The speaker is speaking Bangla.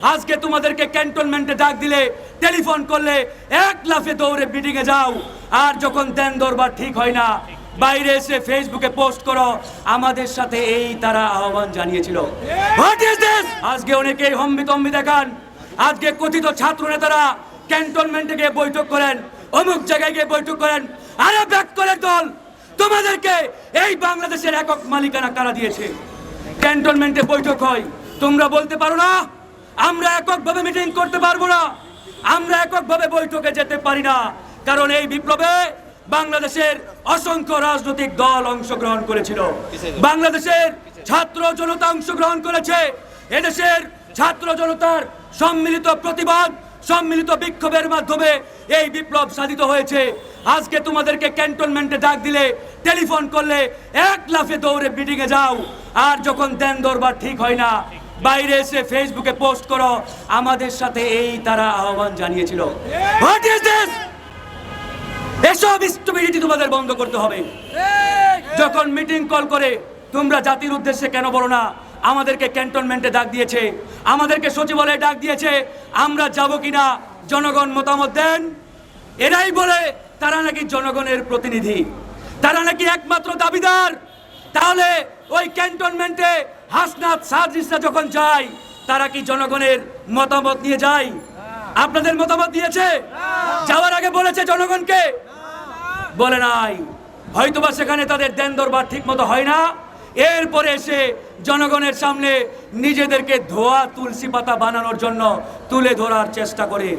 আজকে তোমাদেরকে ক্যান্টনমেন্টে ডাক দিলে, টেলিফোন করলে, এক লাফে দৌড়ে মিটিং এ যাও। আর যখন দেন দরবার ঠিক হয় না, বাইরে এসে ফেসবুকে পোস্ট করো, আমাদের সাথে এই তারা আহ্বান জানিয়েছিল। আজকে অনেকেই হম্বি তম্বি দেখান। আজকে কথিত ছাত্র নেতারা ক্যান্টনমেন্টে গিয়ে বৈঠক করেন, অমুক জায়গায় গিয়ে বৈঠক করেন, আরে ব্যাক করে দল তোমাদেরকে এই বাংলাদেশের একক মালিকানা কারা দিয়েছে? ক্যান্টনমেন্টে বৈঠক হয়, তোমরা বলতে পারো না? আমরা এককভাবে মিটিং করতে পারব না। আমরা এককভাবে বৈঠকে যেতে পারি না। কারণ এই বিপ্লবে বাংলাদেশের অসংখ্য রাজনৈতিক দল অংশগ্রহণ করেছিল। বাংলাদেশের ছাত্র জনতা অংশগ্রহণ করেছে। এদেশের ছাত্র জনতার সম্মিলিত প্রতিবাদ, সম্মিলিত বিক্ষোভের মাধ্যমে এই বিপ্লব সাধিত হয়েছে। আজকে তোমাদেরকে ক্যান্টনমেন্টে ডাক দিলে, টেলিফোন করলে এক লাফে দৌড়ে মিটিং এ যাও। আর যখন দেন দরবার ঠিক হয় না বাইরে এসে ফেসবুকে পোস্ট করো, আমাদের সাথে এই তারা আহ্বান জানিয়েছিল। হোয়াট ইজ এসব স্টুপিডিটি তোমাদের বন্ধ করতে হবে। যখন মিটিং কল করে, তোমরা জাতির উদ্দেশ্যে কেন বলো না? আমাদেরকে ক্যান্টনমেন্টে ডাক দিয়েছে। আমাদেরকে সচিবালয়ে ডাক দিয়েছে, আমরা যাব কিনা? জনগণ মতামত দেন। এরাই বলে, তারা নাকি জনগণের প্রতিনিধি। তারা নাকি একমাত্র দাবিদার। তাহলে ওই ক্যান্টনমেন্টে হাসনাত সাজিসরা যখন যায়, তারা কি জনগণের মতামত নিয়ে যায়? আপনাদের মতামত দিয়েছে? যাওয়ার আগে বলেছে জনগণকে? বলে নাই। হয়তোবা সেখানে তাদের দেন দরবার ঠিক মতো হয় না। এরপরে এসে জনগণের সামনে নিজেদেরকে ধোয়া, তুলসী পাতা বানানোর জন্য তুলে ধরার চেষ্টা করে।